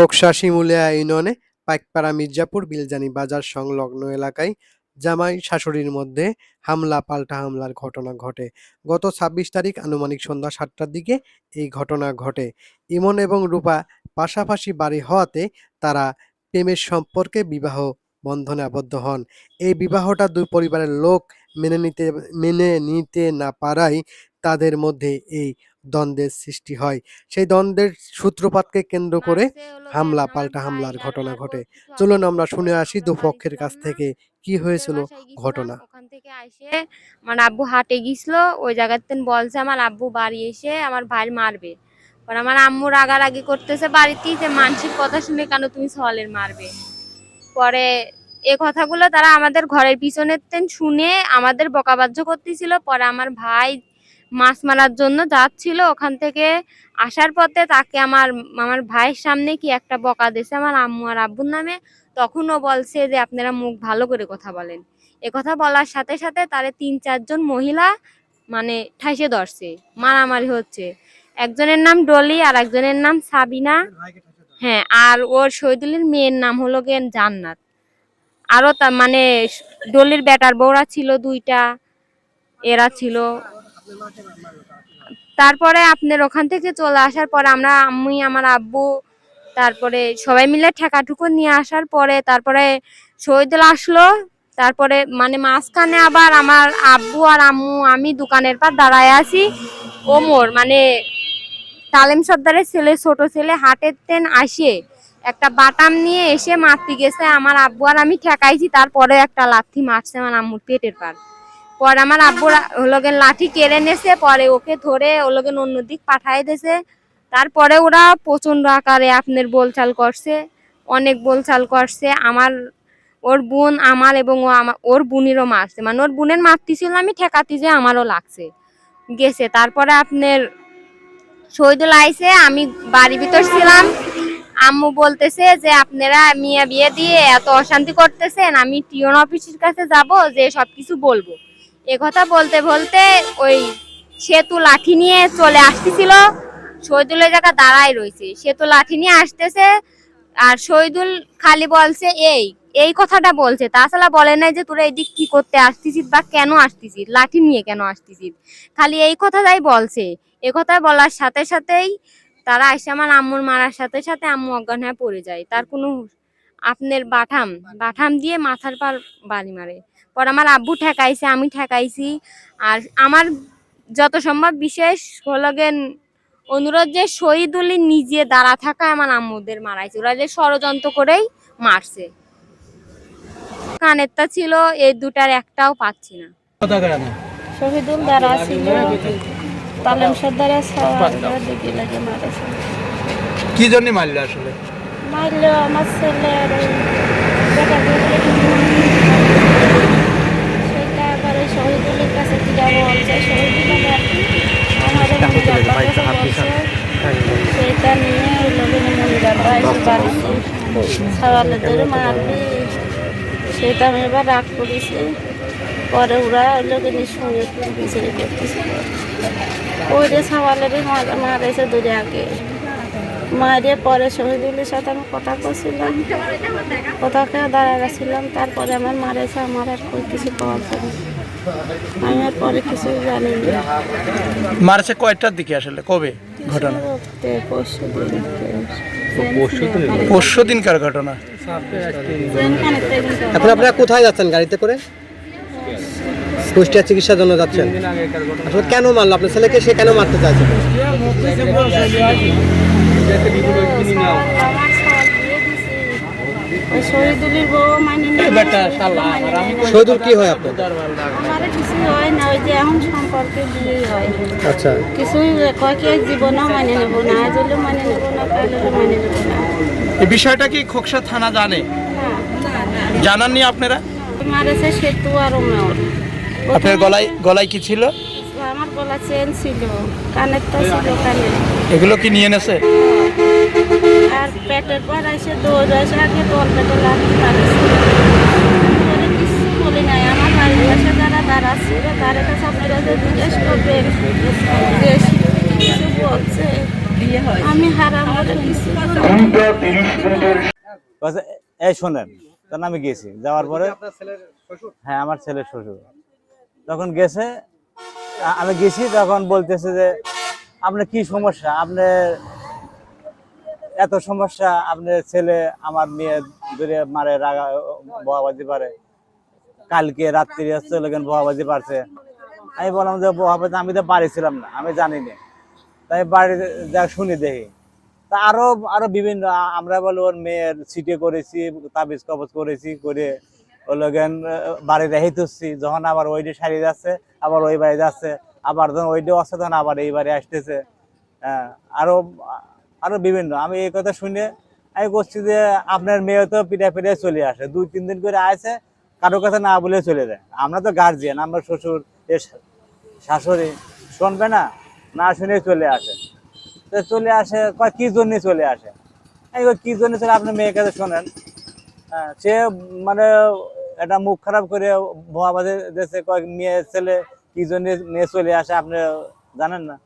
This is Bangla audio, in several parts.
খোকসা শিমুলিয়া ইউনিয়নে পাইকপাড়া মির্জাপুর বিলজানি বাজার সংলগ্ন এলাকায় জামাই শাশুড়ির মধ্যে হামলা, পাল্টা হামলার ঘটনা ঘটে। গত ছাব্বিশ তারিখ আনুমানিক সন্ধ্যা সাতটার দিকে এই ঘটনা ঘটে। ইমন এবং রূপা পাশাপাশি বাড়ি হওয়াতে তারা প্রেমের সম্পর্কে বিবাহ বন্ধনে আবদ্ধ হন। এই বিবাহটা দুই পরিবারের লোক মেনে নিতে মেনে নিতে না পারায় তাদের মধ্যে এই দ্বন্দ্বের সৃষ্টি হয়। সেই দ্বন্দ্বের সূত্রপাতকে কেন্দ্র করে হামলা পাল্টা হামলার ঘটনা ঘটে। চলুন আমরা শুনে আসি দুপক্ষের কাছ থেকে কি হয়েছিল ঘটনা। ওখান থেকে আইসে আমার আব্বু হাটে গিয়েছিল ওই জায়গাতে বলছে আমার আব্বু বাড়ি এসে আমার ভাই মারবে। পরে আমার আম্মু রাগারাগি করতেছে বাড়িতেই যে মানসিক কথা শুনে কেন তুমি সলের মারবে? পরে এ কথাগুলো তারা আমাদের ঘরের পিছনের তেন শুনে আমাদের বকাবাজ্য করতেছিল। পরে আমার ভাই মাছ মারার জন্য যাচ্ছিল। ওখান থেকে আসার পথে তাকে আমার আমার ভাইয়ের সামনে কি একটা বকা দিয়েছে আমার আম্মু আর আব্বুর নামে। তখন ও বলছে যে আপনারা মুখ ভালো করে কথা বলেন। এ কথা বলার সাথে সাথে তারে তিন চারজন মহিলা মানে ঠাইসে ধরছে মারামারি হচ্ছে। একজনের নাম ডলি আর একজনের নাম সাবিনা। হ্যাঁ আর ওর শহীদুলের মেয়ের নাম হলো গেন জান্নাত। আরও তা মানে ডলির বেটার বউরা ছিল দুইটা এরা ছিল তারপরে আপনার ওখান থেকে চলে আসার পরে আমরা, আমি, আমার আব্বু, তারপরে সবাই মিলে ঠেকাঠুকু নিয়ে আসার পরে তারপরে শহীদুল আসলো। তারপরে মানে মাঝখানে আবার আমার আব্বু আর আম্মু, আমি দোকানের পর দাঁড়ায় আছি। ওমর মানে তালেম সর্দারের ছেলে, ছোট ছেলে, হাটের তেন আসে। একটা বাটাম নিয়ে এসে মারতে গেছে। আমার আব্বু আর আমি ঠেকাইছি তারপরে একটা লাথি মারছে আমার আম্মুর পেটের পার। পরে আমার আব্বুর হলোগেন লাঠি কেড়ে নেছে পরে ওকে ধরে ওলোগেন অন্যদিক পাঠাই দিয়েছে। তারপরে ওরা প্রচণ্ড আকারে আপনার বলচাল করছে, অনেক বলচাল করছে। আমার, ওর বোন আমার এবং ও আমার ওর বোনেরও মারছে। মানে ওর বোনের মারতেছিল আমি ঠেকাতি যে আমারও লাগছে। গেছে। তারপরে আপনার শহীদুল আইসে আমি বাড়ির ভিতর ছিলাম। আম্মু বলতেছে যে, আপনারা মিয়া বিয়ে দিয়ে এত অশান্তি করতেছেন, আমি টিওন অফিসের কাছে যাব, যে সবকিছু বলব। কথা বলতে বলতে ওই সেতু লাঠি নিয়ে চলে আসতেছিল। শহীদুলের জায়গা দাঁড়ায় রয়েছে। সেতু লাঠি নিয়ে আসতেছে আর শহীদুল খালি বলছে, এই এই কথাটা বলছে। তাছাড়া বলে নাই যে তোরা এদিক কি করতে আসতেছিস বা কেন আসতেছিস? লাঠি নিয়ে কেন আসতেছিস? খালি এই কথা কথাটাই বলছে। এ কথা বলার সাথে সাথেই তারা এসে আমার আম্মুর মারার সাথে সাথে আম্মু অজ্ঞান হয়ে পড়ে যায়। তার কোনো আপনার বাঠাম বাঠাম দিয়ে মাথার পার বাড়ি মারে। পর আমার আব্বু ঠেকাইছে আমি ঠেকাইছি। আর আমার যত সম্ভব বিশেষ হলো গেন অনুরোধ যে শহীদ শহীদুলি নিজে দাঁড়া থাকা আমার আম্মুদের মারাইছে। ওরা যে ষড়যন্ত্র করেই মারছে। কানেরটা ছিল এই দুটার একটাও পাচ্ছি না। শহীদুল দ্বারা ছিল। তালেম সর্দারে কি জন্য মারলো আসলে? মারল আমার ছেলের ওই বেটাকে সেটা আবার ওই শহীদুলের কাছে কিরা বলছে শহীদুল আবার আমাদের মনিরাব্বার কাছে বলছে সেটা নিয়ে ধরে মারবি সেটা আমি এবার রাগ করেছি পরে ওরা ওই লোকের সঙ্গে বিচারি করতেছে ওই যে সওয়ালের মারেছে দূরে আগে মারে পরে শহীদুলের সাথে আমি কথা করছিলাম কথা খেয়ে দাঁড়া গেছিলাম তারপরে আমার মারেছে আমার আর কই কিছু পাওয়া যায় আমি আর পরে কিছু জানি না। মারছে কয়টার দিকে আসলে? কবে ঘটনা? পরশু দিন। পরশু দিনকার ঘটনা। এখন আপনারা কোথায় যাচ্ছেন গাড়িতে করে? কুষ্টিয়া চিকিৎসার জন্য যাচ্ছেন। আসলে কেন মারলো? আপনার ছেলেকে সে কেন মারতে চাইছে? মানে শহীদুল কি হয় আপনার কিছু হয় না ওই যে এখন সম্পর্কে হয় আচ্ছা। কিছুই কয় কি জীবনও মানে নেব না আজ হলেও মানে নেব না কাল হলেও মানে না এই বিষয়টা কি খোকসা থানা জানে? হ্যাঁ জানাননি আপনারা? আপনার গলায় গলায় কি ছিল? আমার গলা চেন ছিল কানেরটা ছিল কানে। এগুলো কি নিয়ে নেছে পেটের পর এসে দৌড় এসে আগে তোর পেটে লাগতে কিছু বলি নাই আমার বাড়ির পাশে যারা দাঁড়া ছিল তাদের কাছে আপনারা জিজ্ঞেস করবেন যে কিছু বলছে। আমি হারাম বলে দিছি বলছে, এই শোনেন তখন আমি গেছি যাওয়ার পরে আপনার ছেলের শ্বশুর? হ্যাঁ আমার ছেলের শ্বশুর। তখন গেছে আমি গেছি তখন বলতেছে যে আপনার কি সমস্যা? আপনার এত সমস্যা আপনার ছেলে আমার মেয়ে ধরে মারে রাগা বহাবাজি পারে। কালকে রাত্রি আসছে লোকেন বহাবাজি পারছে। আমি বললাম যে বহাবাজি আমি তো বাড়ি ছিলাম না আমি জানি না তাই বাড়ি যা শুনি দেখি। তা আরও আরও বিভিন্ন আমরা বলে ওর মেয়ের সিটে করেছি তাবিজ কবজ করেছি করে ও লগেন বাড়ি রেখে তুলছি। যখন আবার ওইটি সারি যাচ্ছে আবার ওই বাড়ি যাচ্ছে আবার যখন ওইটি তখন আবার এই বাড়ি আসতেছে। হ্যাঁ, আরও আরও বিভিন্ন। আমি এই কথা শুনে আমি করছি যে আপনার মেয়ে তো পিঠা পিঠে চলে আসে। দুই তিন দিন করে আসে কারও কথা না বলে চলে যায়। আমরা তো গার্জিয়ান আমরা শ্বশুর শাশুড়ি শুনবে না? না শুনে চলে আসে। তো চলে আসে কয় কি জন্য চলে আসে? কই, কি জন্য চলে আপনার মেয়ের কাছে শোনেন। হ্যাঁ, সে মানে এটা মুখ খারাপ করে ভুয়াবাদে দেশে কয়েক মেয়ে ছেলে কি জন্য মেয়ে চলে আসে? আপনি জানেন না?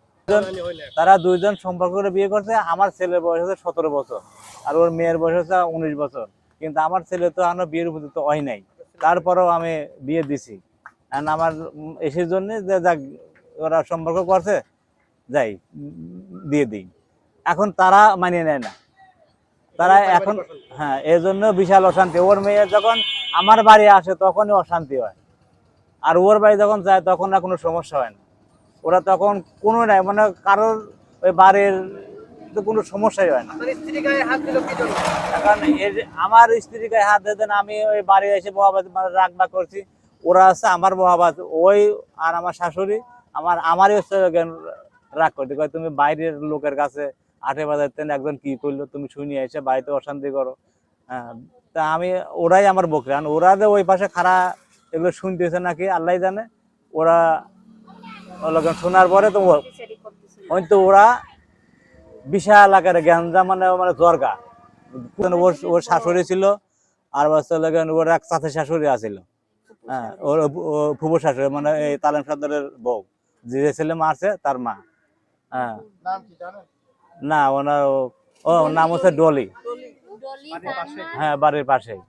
তারা দুইজন সম্পর্ক করে বিয়ে করছে আমার ছেলের বয়স হচ্ছে সতেরো বছর আর ওর মেয়ের বয়স হচ্ছে উনিশ বছর। কিন্তু আমার ছেলে তো এখনও বিয়ের উপযুক্ত হয় নাই। তারপরেও আমি বিয়ে দিছি। আর আমার এসের জন্য যে যাক ওরা সম্পর্ক করছে যাই দিয়ে দিই। এখন তারা মানিয়ে নেয় না। তারা এখন হ্যাঁ এই জন্য বিশাল অশান্তি। ওর মেয়ে যখন আমার বাড়ি আসে তখনই অশান্তি হয়। আর ওর বাড়ি যখন যায় তখন আর কোনো সমস্যা হয় না। ওরা তখন কোনো নাই মানে কারোর ওই বাড়ির তো কোনো সমস্যাই হয় না। আপনার স্ত্রী গায়ে হাত দিল কি জন্য? এখন এই যে আমার স্ত্রী গায়ে হাত দিতেন আমি ওই বাড়ি এসে বহাবাদ মানে রাগ বাগ করছি। ওরা আছে আমার বহাবাদ ওই আর আমার শাশুড়ি আমার আমারই হচ্ছে রাগ করতে। কয় তুমি বাইরের লোকের কাছে আটে বাজাতেন একজন কি করল? তুমি শুনিয়ে এসে বাড়িতে অশান্তি করো। হ্যাঁ তা আমি ওরাই আমার বকরে। ওরা যে ওই পাশে খারা এগুলো শুনতেছে নাকি আল্লাহ জানে। ওরা শোনার পরে তো ওই তো ওরা বিশাল আকারে গ্যাঞ্জা মানে মানে জর্গা। ওর ওর শাশুড়ি ছিল আর বছর লাগে ওর এক চাচা শাশুড়ি আছিল। হ্যাঁ ওর শাশুড়ি মানে এই তালেম সর্দারের বউ। যে ছেলে মারছে তার মা। হ্যাঁ। না ওনার ও- নাম হচ্ছে ডলি। হ্যাঁ বাড়ির পাশেই।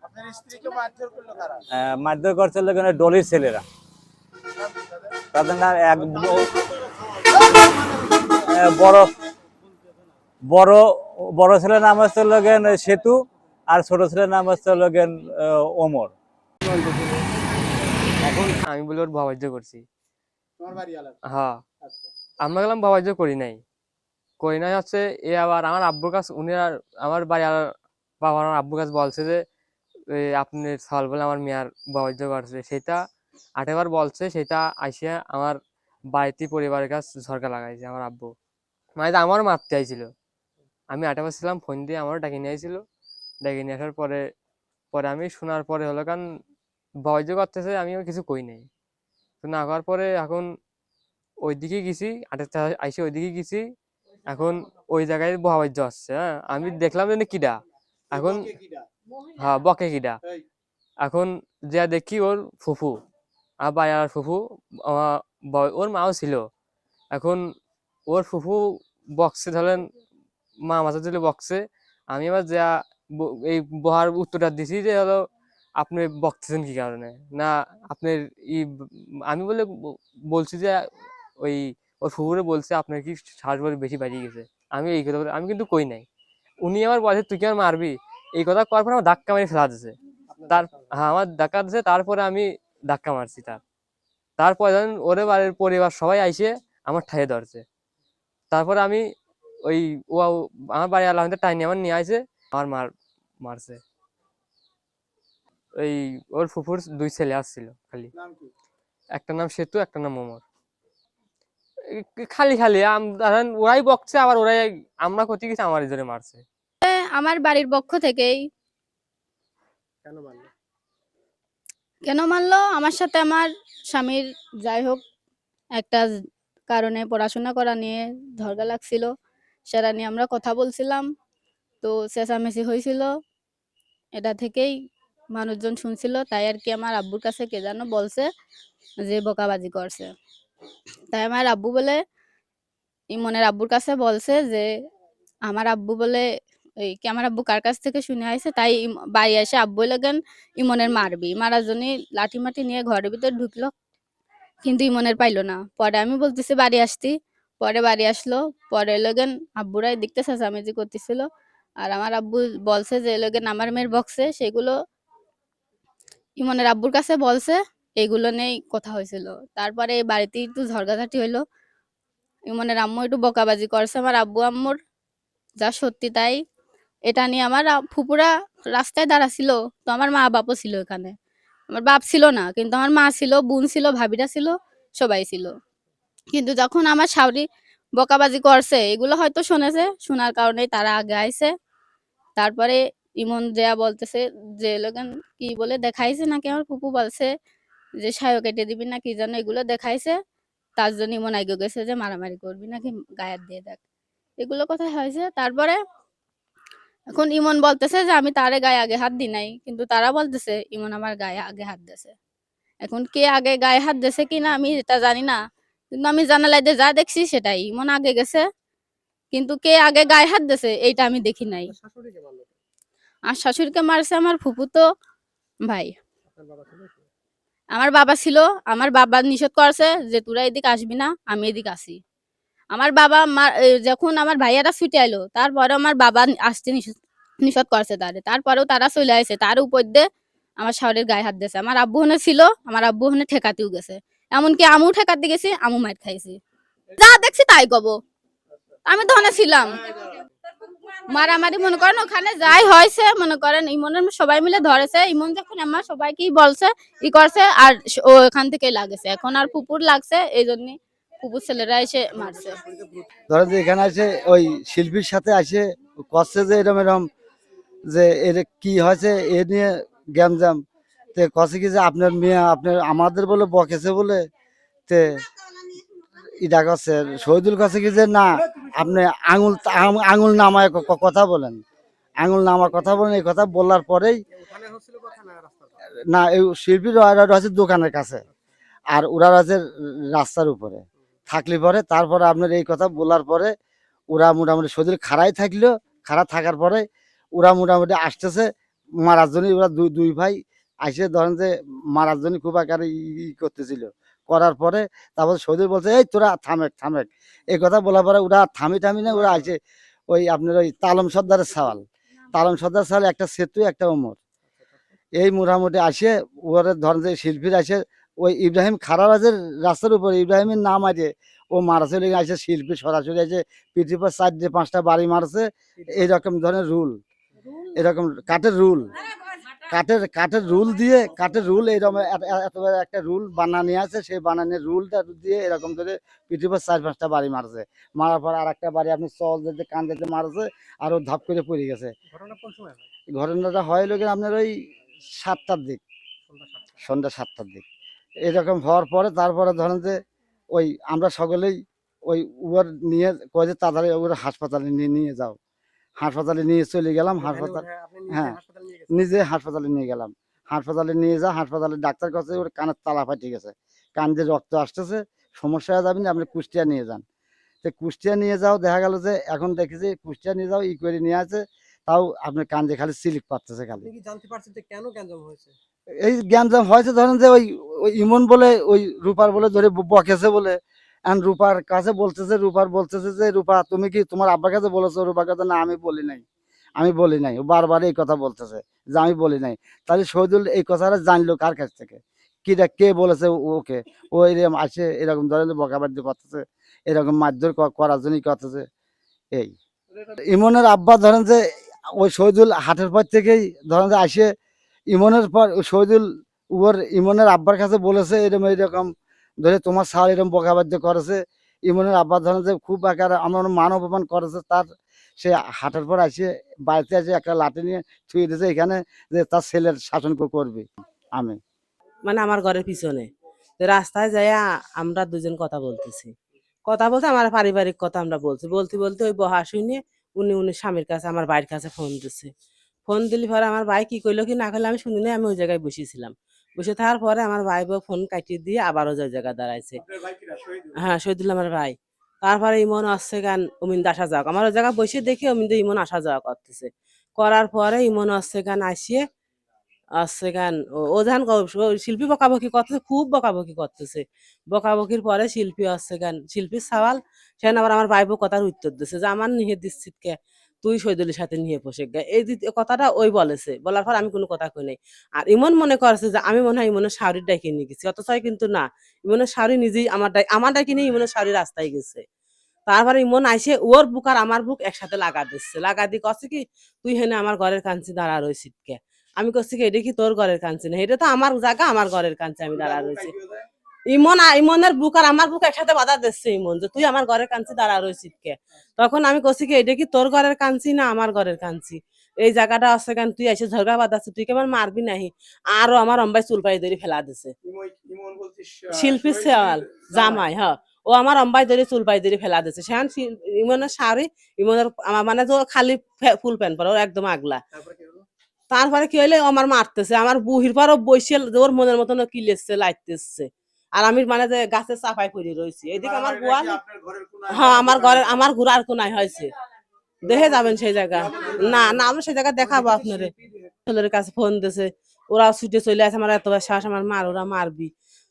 হ্যাঁ, মারধর করছে লোক ডলির ছেলেরা। তাদের নাম এক বড় বড় বড় ছেলের নাম হচ্ছে লগেন সেতু আর ছোট ছেলের নাম হচ্ছে লগেন ওমর। এখন আমি বলে ওর ভাবাজ্য করছি। তোমার বাড়ি আলাদা? হ্যাঁ। আচ্ছা। আমরা গেলাম ভাবাজ্য করি নাই। করি নাই হচ্ছে এ আবার আমার আব্বুর কাছে উনি আর আমার বাড়ি আর বাবা আমার আব্বুর কাছে বলছে যে আপনি সল বলে আমার মেয়ার ভাবাজ্য করছে। সেটা আটেবার বলছে সেটা আইসে আমার বাড়িতে পরিবারের কাছে ঝরকা লাগাইছে আমার আব্বু। মানে যে আমারও মারতে আইছিল। আমি আটেবার ছিলাম ফোন দিয়ে আমারও ডাকি নিয়ে আইছিল। ডাকি নিয়ে আসার পরে পরে আমি শোনার পরে হলো কারণ ভাবাজ্য করতেছে আমিও কিছু কই নাই। তো না করার পরে এখন ওইদিকে গেছি আটের আইসে ওইদিকে গেছি। এখন ওই জায়গায় বহাবাজ্য আসছে হ্যাঁ? আমি দেখলাম যে কিডা। এখন হ্যাঁ বকে কিডা। এখন যা দেখি ওর ফুফু। আর বায়ার ফুফু ওর মাও ছিল। এখন ওর ফুফু বক্সে ধরেন, মা মাথা তুলে বক্সে আমি আবার যা এই বহার উত্তরটা দিছি যে, হলো, আপনি বকতেছেন কি কারণে? না, আপনার ই, আমি বলে বলছি যে, ওই, ওর ফুফুরে বলছে, আপনার কি শ্বাস বলে বেশি বাড়িয়ে গেছে? আমি এই কথা আমি কিন্তু কই নাই। উনি আমার বলছে তুই কি আমার মারবি? এই কথা করার পর আমার ধাক্কা মেরে ফেলা দিছে। তার হ্যাঁ আমার ধাক্কা দিছে। তারপরে আমি ধাক্কা মারছি তার। তারপরে ধরেন ওরে বাড়ির পরিবার সবাই আইসে আমার ঠাইয়ে ধরছে। তারপর আমি ওই ও আমার বাড়ি আল্লাহ টাইনি আমার নিয়ে আইছে আমার মার মারছে। ওই ওর ফুফুর দুই ছেলে আসছিল খালি। একটা নাম সেতু একটা নাম ওমর। খালি খালি ধরেন ওরাই বকছে আবার ওরাই আমরা ক্ষতি গেছি আমার জন্য মারছে। আমার বাড়ির পক্ষ থেকেই। কেন মারলো? কেন মারলো আমার সাথে আমার স্বামীর যাই হোক, একটা কারণে পড়াশোনা করা নিয়ে ঝগড়া লাগছিল। সেটা নিয়ে আমরা কথা বলছিলাম। তো চেঁচামেচি হয়েছিল। এটা থেকেই মানুষজন শুনছিল। তাই আর কি আমার আব্বুর কাছে কে যেন বলছে যে বোকাবাজি করছে। তাই আমার আব্বু বলে ইমনের আব্বুর কাছে বলছে যে, আমার আব্বু বলে এই কি আমার আব্বু কার কাছ থেকে শুনে আইছে, তাই বাড়ি এসে আব্বু লাগেন ইমনের মারবি। মারার জন্য লাঠি মাটি নিয়ে ঘরের ভিতর ঢুকলো, কিন্তু ইমনের পাইলো না। পরে আমি বলতেছি, বাড়ি আসতি। পরে বাড়ি আসলো, পরে লগেন আব্বুরাই দেখতে চেঁচামেচি করতেছিল। আর আমার আব্বু বলছে যে লগেন আমার মেয়ের বক্সে সেগুলো ইমনের আব্বুর কাছে বলছে, এগুলো নিয়েই কথা হয়েছিল। তারপরে এই বাড়িতে একটু ঝগড়াঝাটি হইল। ইমনের আম্মু একটু বকাবাজি করছে, আমার আব্বু আম্মুর যা সত্যি তাই এটা নিয়ে আমার ফুপুরা রাস্তায় দাঁড়া ছিল তো আমার মা বাপও ছিল এখানে। আমার বাপ ছিল না, কিন্তু আমার মা ছিল, বোন ছিল, ভাবিরা ছিল, সবাই ছিল। কিন্তু যখন আমার শাওরি বকাবাজি করছে, এগুলো হয়তো শুনেছে, শোনার কারণে তারা আগে আইছে। তারপরে ইমন দেয়া বলতেছে যে লোকেন কি বলে, দেখাইছে নাকি? আমার ফুপু বলছে যে, সায়ও কেটে দিবি না, কি যেন এগুলো দেখাইছে। তার জন্য ইমন আগে গেছে যে, মারামারি করবি নাকি, গায়ের দিয়ে দেখ। এগুলো কথা হয়েছে? তারপরে এখন ইমন বলতেছে যে আমি তারে গায়ে আগে হাত দি নাই। কিন্তু তারা বলতেছে ইমন আমার গায়ে আগে হাত দিয়েছে। এখন কে আগে গায়ে হাত দিয়েছে কিনা আমি এটা জানি না। কিন্তু আমি জানালাই দিয়ে যা দেখছি সেটাই। ইমন আগে গেছে কিন্তু কে আগে গায়ে হাত দিয়েছে এইটা আমি দেখি নাই? আর শাশুড়িকে মারছে আমার ফুপুতো ভাই? আমার বাবা ছিল আমার বাবা নিষেধ করছে যে তোরা এদিকে আসবি না আমি এদিকে আসি। আমার বাবা মা- যখন আমার ভাইয়ারা ছুটে আইলো তারপরে আমার বাবা আসতে নিষেধ করছে তারে। তারপরেও তারা চলে আসে তার উপর দিয়ে আমার শাওরের গায়ে হাত দিয়েছে। আমার আব্বু হনে ছিল, আমার আব্বু হনে ঠেকাতেও গেছে। এমনকি আমু ঠেকাতে গেছি আমু মার খাইছি। যা দেখছি তাই কব। আমি তো ওখানে ছিলাম। মারামারি মনে করেন, ওখানে যাই হয়েছে, মনে করেন, ইমনের সবাই মিলে ধরেছে। ইমন যখন আমার সবাইকেই বলছে, ই করছে, আর ওখান থেকে লাগেছে। এখন আর পুকুর লাগছে, এই জন্য পুকুর ছেলেরা এসে মারছে। ধরেন যে এখানে আসে ওই শিল্পীর সাথে আসে করছে যে এরম এরম যে এর কি হয়েছে এ নিয়ে গ্যামজাম। তে কছে কি যে আপনার মেয়ে, আপনার আমাদের বলে বকেছে বলে তে ইটা করছে। শহীদুল কাছে কি যে না, আপনি আঙুল আঙুল নামায় কথা বলেন। আঙুল নামার কথা বলেন, এই কথা বলার পরেই না, এই শিল্পীর আছে দোকানের কাছে, আর ওরা আছে রাস্তার উপরে। থাকলে পরে, তারপরে আপনার এই কথা বলার পরে ওরা মোটামুটি শরীর খাড়াই থাকল খাড়া থাকার পরে ওরা মোটামুটি আসতেছে, মারার জন্য ওরা দুই দুই ভাই আসে, ধরেন যে মারার জন্য খুব আকারে ই- করতেছিল। করার পরে তারপর সৌদি বলছে, এই তোরা থামেক থামেক এই কথা বলার পরে ওরা থামি থামি না, ওরা আসে ওই আপনার ওই তালম সর্দারের সওয়াল। তালম সর্দার সওয়াল একটা সেতু, একটা ওমর। এই মোটামুটি আসে, ওরা ধরেন যে শিল্পীর আসে ওই ইব্রাহিম খারারাজের রাস্তার উপরে ইব্রাহিমের নাম আছে ও মারা চলে আসে শিল্পী সরাসরি আছে পৃথিবীর পর চারটে পাঁচটা বাড়ি মারছে এইরকম ধরনের রুল। এরকম কাঠের রুল। কাঠের কাঠের রুল দিয়ে কাঠের রুল এইরকম এত- এত- এত বড় একটা রুল বানানি আছে সেই বানানোর রুলটা দিয়ে এরকম করে পৃথিবীর চার পাঁচটা বাড়ি মারছে। মারার পর আর একটা বাড়ি আপনি চল যেতে কান যেতে মারছে আর ও ধাপ করে পড়ে গেছে। ঘটনা কোন সময়? ঘটনাটা হয় লোকের আপনার ওই সাতটার দিক। সন্ধ্যা সাতটার দিক। এরকম হওয়ার পরে তারপরে ধরেন যে ওই আমরা সকলেই ওই উয়ার নিয়ে কয়ে যে তাড়াতাড়ি ওর হাসপাতালে নিয়ে নিয়ে যাও। হাসপাতালে নিয়ে চলে গেলাম হাসপাতাল হ্যাঁ। হাসপাতালে গেছেন? নিজে হাসপাতালে নিয়ে গেলাম। হাসপাতালে নিয়ে যা হাসপাতালে ডাক্তার কাছে ওর কানের তালা ফাটে গেছে। কান দিয়ে রক্ত আসতেছে সমস্যা হয়ে যাবে না আপনি কুষ্টিয়া নিয়ে যান। তো কুষ্টিয়া নিয়ে যাও দেখা গেল যে এখন দেখেছি কুষ্টিয়া নিয়ে যাও ই করে নিয়ে আছে তাও আপনার কান দিয়ে খালি সিলিক পাচ্ছে খালি। জানতে পারছেন যে কেন গ্যাঞ্জাম হয়েছে? এই জ্ঞান জ্ঞানজাম হয়েছে ধরেন যে ওই ওই ইমন বলে, ওই রূপার বলে, ধরে বকেছে বলে। এখন রূপার কাছে বলতেছে, রূপার বলতেছে যে, রূপা, তুমি কি তোমার আব্বার কাছে বলেছ? রূপার কাছে, না, আমি বলি নাই। আমি বলি নাই। বারবার এই কথা বলতেছে যে, আমি বলি নাই। তাহলে শহীদুল এই কথাটা জানলো কার কাছ থেকে? কিটা কে বলেছে ওকে? ও এরকম আসে, এরকম ধরেন বকাবাদ্য করতেছে, এরকম মারধর করার জন্যই করতেছে। এই। ইমনের আব্বা ধরেন যে, ওই শহীদুল হাটের পর থেকেই ধরেন যে আসে ইমনের পর শহীদুল ওর ইমনের আব্বার কাছে বলেছে এরকম এরকম ধরে তোমার স্যার এরকম বকাবাদ্য করেছে। ইমনের আব্বার ধরেন যে খুব আকার, আমার মান অপমান করেছে। তার সে হাটের পর আসে, বাড়িতে আসে, একটা লাঠি নিয়ে ছুঁয়ে দিয়েছে এখানে যে তার ছেলের শাসন করবে। আমি। মানে আমার ঘরের পিছনে। রাস্তায় যাই আমরা দুজন কথা বলতেছি। কথা বলতে আমার পারিবারিক কথা আমরা বলছি। বলতে বলতে ওই বহা শুনে উনি উনি স্বামীর কাছে, আমার বাড়ির কাছে ফোন দিচ্ছে ফোন দিলি পরে আমার ভাই কি করল কি না করল আমি শুনি নাই, আমি ওই জায়গায় বসেছিলাম। বসে থাকার পরে আমার ভাই বউ ফোন কাটিয়ে দিয়ে আবারও ওই জায়গায় দাঁড়াইছে। হ্যাঁ শহীদুল আমার ভাই। তারপরে ইমন আসছে গান অমিন আসা যাওয়া আমার ওই জায়গায় বসে দেখি অমিন ইমন আসা যাওয়া করতেছে। করার পরে ইমন আসছে গান আসিয়ে আসছে গান ও- ও শিল্পী বকাবকি করতেছে খুব বকাবকি করতেছে। বকাবকির পরে শিল্পী আসছে গান শিল্পীর সওয়াল। সেখানে আবার আমার বাইবো কথার উত্তর দিচ্ছে যে আমার নিয়ে দিচ্ছিস কে তুই শহীদুলের সাথে নিয়ে বসে এই কথাটা ওই বলেছে। বলার পর আমি কোনো কথা কই নাই। আর ইমন মনে করছে যে, আমি মনে হয় ইমনের শাড়ির ডাইকে নিয়ে গেছি। অথচ কিন্তু না, ইমনের শাড়ি নিজেই আমার ডাই, আমার ডাইকে নিয়ে ইমনের শাড়ি রাস্তায় গেছে। তারপরে ইমন আইসে, ওর বুক আর আমার বুক একসাথে লাগা দিচ্ছে। লাগা দিয়ে কছে কি, তুই হেনে আমার ঘরের কাঞ্চি দাঁড়া রয়েছিস কে? আমি করছি কি, এটা কি তোর ঘরের কাঞ্চি না? এটা তো আমার জায়গা, আমার ঘরের কাঞ্চি, আমি দাঁড়া রয়েছি। ইমন ইমনের বুক আর আমার বুক একসাথে বাধা দিচ্ছে ইমন যে তুই আমার ঘরের কাঞ্চি দাঁড়া রয়েছিস কে তখন আমি করছি কি এটা কি তোর ঘরের কাঞ্চি না আমার ঘরের কাঞ্চি? এই জায়গাটা আছে কেন? তুই এসে ঝগড়া বাঁধাচ্ছিস তুই কেমন মারবি নাহি? আরও আমার অম্বাই চুল পাই ধরে ফেলা দিছে। শিল্পী সেওয়াল জামাই। হ্যাঁ ও আমার অম্বাই ধরে চুল পাই ধরে ফেলা দিছে। সেখান ইমনের শাড়ি ইমনের আমার মানে তো খালি ফুল প্যান্ট পরে ওর একদম আগলা। তারপরে কি হইলে আমার মারতেছে। আমার বুহির পর বসে ওর মনের মতন কিলেছে লাইতেছে আর আমি মানে যে গাছের চাপাই পড়ে রয়েছি। এদিকে আমার গোয়াল হ্যাঁ আমার ঘরের আমার ঘোরার কোনায় হয়েছে। দেখে যাবেন সেই জায়গা। না না আমরা সেই জায়গা দেখাবো আপনারে। ছেলের কাছে ফোন দিছে ওরা ছুটে চলে আসে আমার এত শ্বাস আমার মার ওরা মারবি।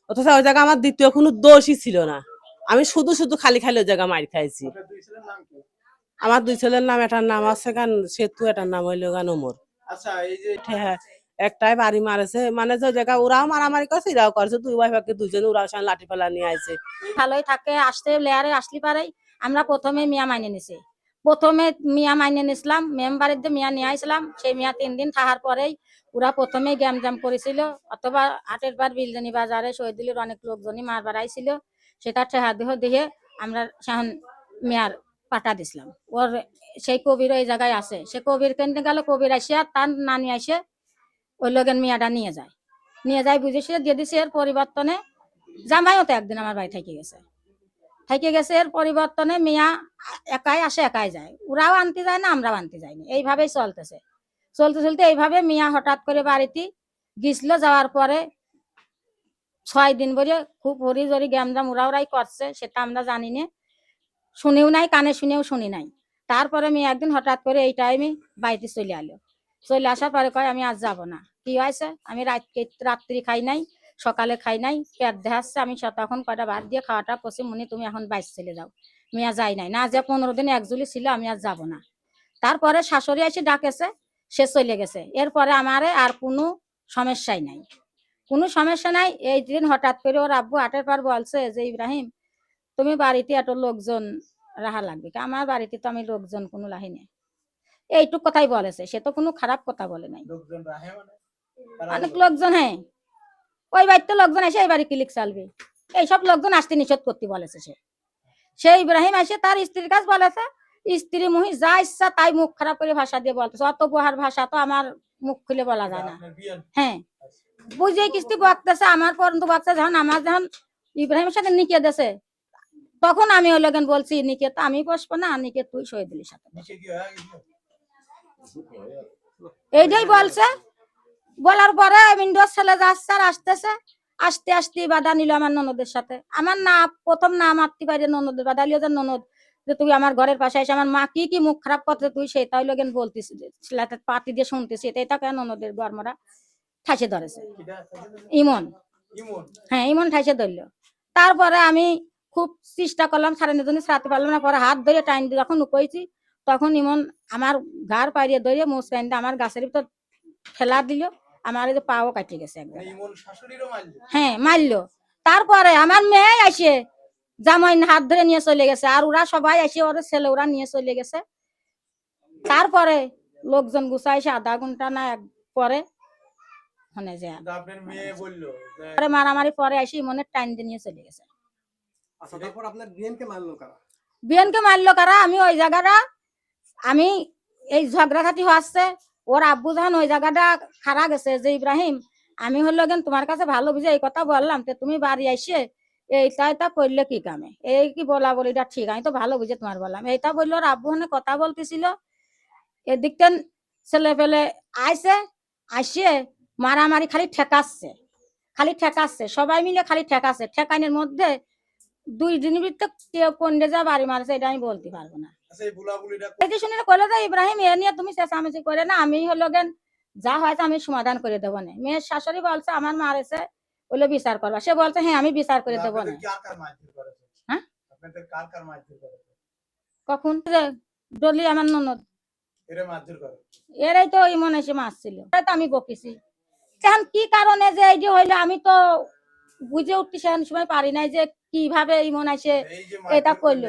অথচ ওই জায়গা আমার দ্বিতীয় কোনো দোষই ছিল না। আমি শুধু শুধু খালি খালি ওই জায়গা মার খাইছি। আমার দুই ছেলের নাম এটার নাম আছে গান সেতু এটার নাম হইল গান ওমর। আচ্ছা এই যে হ্যাঁ। একটাই বাড়ি মারেছে। মানে যে জায়গা ওরাও মারামারি করছে, এরাও করছে। দুই ভাই ভাগে দুইজন ওরাও সঙ্গে লাঠি ফেলা নিয়ে আইছে। ভালোই থাকে, আসতে লেয়ারে আসলি পারাই। আমরা প্রথমে মিয়া মাইনে নিছি। প্রথমে মিয়া মাইনে নিছিলাম, মেম্বারের দিয়ে মিয়া নিয়ে আইছিলাম, সেই মিয়া তিন দিন থাকার পরেই ওরা প্রথমে গ্যাম জাম করেছিল। অথবা হাটের বার বিলজানি বাজারে শহীদুলের অনেক লোকজনই মারবার আইছিল। সেটা ঠেহা দেহ দিয়ে আমরা সেখান মিয়ার পাঠা দিছিলাম। ওর সেই কবির ওই জায়গায় আছে। সে কবির কেন্দ্রে গেল, কবির আসিয়া তার নানি আসে ওই লগেন মিয়াটা নিয়ে যায়। নিয়ে যায় বুঝেছে দিয়ে দিছে, এর পরিবর্তনে জামাইও তো একদিন আমার বাড়ি থেকে গেছে। থেকে গেছে, এর পরিবর্তনে মিয়া একাই আসে, একাই যায়। ওরাও আনতে যায় না, আমরাও আনতে যাই না এইভাবেই চলতেছে। চলতে চলতে এইভাবে মিয়া হঠাৎ করে বাড়িতে গিয়েছিল, যাওয়ার পরে ছয় দিন বলে খুব হরি জরি গ্যামজাম উড়া উড়াই করছে, সেটা আমরা জানি না। শুনেও নাই, কানে শুনেও শুনি নাই। তারপরে মেয়ে একদিন হঠাৎ করে এই টাইমে বাড়িতে চলে আলো চলে আসার পরে কয়, আমি আজ যাব না। কি হয়েছে? আমি রাত রাত্রি খাই নাই, সকালে খাই নাই, পেট দেখাচ্ছে আমি তখন কয়টা ভাত দিয়ে খাওয়াটা পছি মনে, তুমি এখন বাইশ চলে যাও। মিয়া যাই নাই। না, যে পনেরো দিন একজুলি ছিল, আমি আর যাব না। তারপরে শাশুড়ি এসে ডাকেছে, সে চলে গেছে। এরপরে আমারে আর কোনো সমস্যাই নাই। কোনো সমস্যা নাই। এই দিন হঠাৎ করে ওর আব্বু আটের পর বলছে যে, ইব্রাহিম, তুমি বাড়িতে এত লোকজন রাহা লাগবে? আমার বাড়িতে তো আমি লোকজন কোনো লাহি নেই। এইটুক কথাই বলেছে সে। তো কোনো খারাপ কথা বলে নাই। লোকজন মানে? অনেক লোকজন হ্যাঁ। ওই বাড়িতে লোকজন এসে এই বাড়ি ক্লিক চালবে। এইসব লোকজন আসতে নিষেধ করতে বলেছে সে। সে ইব্রাহিম এসে তার স্ত্রীর কাছে বলেছে স্ত্রী মুহি যা ইচ্ছা তাই মুখ খারাপ করে ভাষা দিয়ে বলতেছে। অত বহার ভাষা তো আমার মুখ খুলে বলা যায় না। হ্যাঁ। বুঝে কিস্তি বকতেছে আমার পর্যন্ত বকতেছে যখন আমার যখন ইব্রাহিমের সাথে নিকে দেছে তখন আমি ওই লগেন বলছি নিকে তো আমি বসবো না নিকে তুই শহীদুলের সাথে বস। নিচে কি হয়ে গেছিল? এইটাই বলছে। বলার পরে উইন্ডোর ছেলে যাচ্ছে আর আসতেছে। আস্তে আস্তে বাধা নিল আমার ননদের সাথে। আমার না, প্রথম না মারতে পারে ননদের বাধা লিও যে, ননদ, যে তুই আমার ঘরের পাশে এসে আমার মা কি কি মুখ খারাপ করতে তুই সেটাই লগেন বলতিস ছেলেটা পাতি দিয়ে শুনতেছি, এটাই তাকে ননদের গরমরা ঠাসে ধরেছে? ইমন। হ্যাঁ ইমন ঠাইসে ধরলো। তারপরে আমি খুব চেষ্টা করলাম সাড়ে নজনে সারাতে পারলাম না, পরে হাত ধরে টাইম যখন উপাইছি তখন ইমন আমার ঘাড় পাড়িয়ে ধরে মুসকাইন আমার গাছের ভিতর ফেলা দিল। আমার যে পাও কাটিয়ে গেছে মানে ইমন শাশুড়িরও মারলো? হ্যাঁ মারলো। তারপরে আমার মেয়ে আসে জামাই হাত ধরে নিয়ে চলে গেছে। আর ওরা সবাই আসে ওর ছেলে ওরা নিয়ে চলে গেছে। তারপরে লোকজন গুছাইছে আধা ঘণ্টা না এক পরে ওখানে যে কিন্তু আপনার মেয়ে বলল যে পরে মারামারি পরে আসি মনের টাইম দিয়ে নিয়ে চলে গেছে। আচ্ছা বিএনকে বিয়ানকে মারলো কারা? আমি ওই জায়গাটা আমি এই ঝগড়াঝাটি হচ্ছে ওর আব্বু যখন ওই জায়গাটা খারা গেছে যে ইব্রাহিম, আমি হলো গেন তোমার কাছে ভালো বুঝে এই কথা বললাম তো তুমি বাড়ি এসে এইটা এটা করলে কি কামে? এই কি বলা বলিটা ঠিক, আমি তো ভালো বুঝে তোমার বললাম। এইটা বলল, ওর আব্বু হনে কথা বলতেছিল। এদিকটা ছেলে পেলে আইসে আসিয়ে মারামারি খালি ঠেকাচ্ছে খালি ঠেকাচ্ছে, সবাই মিলে খালি ঠেকাচ্ছে। ঠেকানির মধ্যে দুই দিনের ভিতরে কেউ কোনটা যা বাড়ি মারছে, এটা আমি বলতে পারব না। আচ্ছা কইলো যে ইব্রাহিম এ নিয়ে তুমি চেঁচামেচি করে না আমি হলো গেন যা আমি সমাধান করে দেবো না। মেয়ের শাশুড়ি বলছে আমার মারেছে বলে বিচার করবা। সে বলছে হ্যাঁ আমি বিচার করে দেবো না। হ্যাঁ? কখন? ডলি আমার ননদ। এরা এরাই তো ওই মনে এসে মারছিল। আমি বকেছি। এখন কি কারণে যে এই যে হইল আমি তো বুঝে উঠতে সময় পারি নাই যে কীভাবে ইমন মনে এসে এই এটা করল